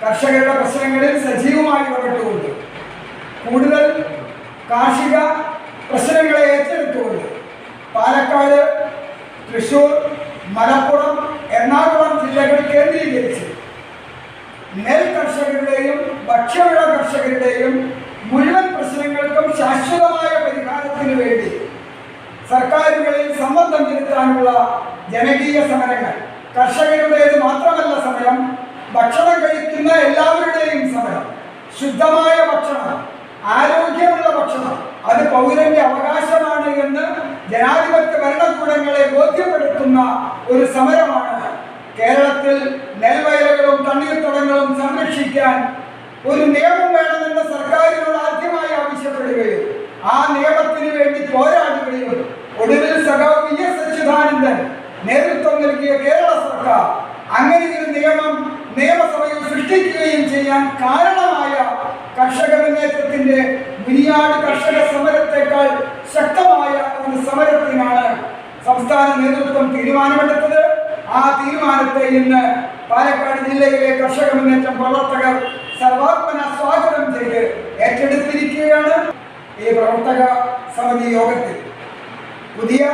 കർഷകരുടെ പ്രശ്നങ്ങളിൽ സജീവമായി ഇടപെട്ടുകൊണ്ട് കൂടുതൽ കാർഷിക പ്രശ്നങ്ങളെ ഏറ്റെടുത്തുകൊണ്ട് പാലക്കാട് തൃശൂർ മലപ്പുറം എറണാകുളം ജില്ലകൾ കേന്ദ്രീകരിച്ച് നെൽ കർഷകരുടെയും ഭക്ഷ്യവിള കർഷകരുടെയും മുഴുവൻ പ്രശ്നങ്ങൾക്കും ശാശ്വതമായ പരിഹാരത്തിന് വേണ്ടി സർക്കാരുകളിൽ സമ്മർദ്ദം ചെലുത്താനുള്ള ജനകീയ സമരങ്ങൾ കർഷകരുടേത് മാത്രമല്ല ശുദ്ധമായ ഭക്ഷണം ആരോഗ്യമുള്ള ഭക്ഷണം. അത് പൗരന്റെ അവകാശമാണ് എന്ന് ജനാധിപത്യ ഭരണകൂടങ്ങളെ ബോധ്യപ്പെടുത്തുന്ന ഒരു സമരമാണ്. കേരളത്തിൽ നെൽവയലുകളും തണ്ണീർത്തടങ്ങളും സംരക്ഷിക്കാൻ ഒരു നിയമം വേണമെന്ന് സർക്കാരിനോട് ആദ്യമായി ആവശ്യപ്പെടുകയും ആ നിയമത്തിന് വേണ്ടി പോരാടുകയും ഒടുവിൽ സഖാവ് വി എസ് അച്യുതാനന്ദൻ നേതൃത്വം നൽകിയ കേരള സർക്കാർ അങ്ങനെ ഒരു നിയമം നിയമസഭയിൽ സൃഷ്ടിക്കുകയും ചെയ്യാൻ കാരണമായ കർഷക മുന്നേറ്റത്തിന്റെ മിനിയാട് കർഷക സമരത്തെക്കാൾ ശക്തമായ ഒരു സമരത്തിനാണ് സംസ്ഥാന നേതൃത്വം തീരുമാനമെടുത്തത്. ആ തീരുമാനത്തെ ഇന്ന് പാലക്കാട് ജില്ലയിലെ കർഷക മുന്നേറ്റം പ്രവർത്തകർ സർവാത്മന സ്വാഗതം ചെയ്ത് ഏറ്റെടുത്തിരിക്കുകയാണ്. ഈ പ്രവർത്തക സമിതി യോഗത്തിൽ പുതിയ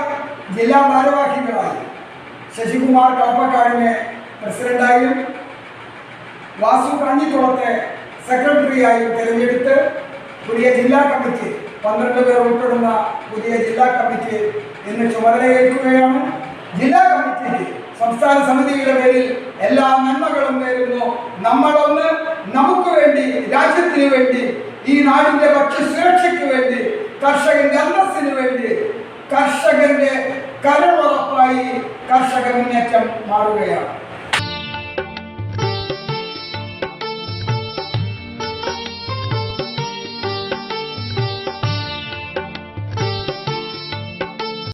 ജില്ലാ ഭാരവാഹികളായി ശശികുമാർ കാപ്പക്കാടിനെ പ്രസിഡന്റായും വാസു കാഞ്ഞിക്കുളത്തെ സെക്രട്ടറിയായും തിരഞ്ഞെടുത്ത് പുതിയ ജില്ലാ കമ്മിറ്റി പന്ത്രണ്ട് പേർ ഉൾപ്പെടുന്ന പുതിയ ജില്ലാ കമ്മിറ്റി ഇന്ന് ചുമതലയേൽക്കുകയാണ്. ജില്ലാ കമ്മിറ്റിക്ക് സംസ്ഥാന സമിതിയുടെ പേരിൽ എല്ലാ നന്മകളും നേരുന്നു. നമ്മളൊന്ന് നമുക്ക് വേണ്ടി രാജ്യത്തിന് വേണ്ടി ഈ നാടിന്റെ ഭക്ഷ്യസുരക്ഷയ്ക്ക് വേണ്ടി കർഷകന്റെ അന്തസ്സിന് വേണ്ടി കർഷകന്റെ കരവുറപ്പായി കർഷക മുന്നേറ്റം മാറുകയാണ്.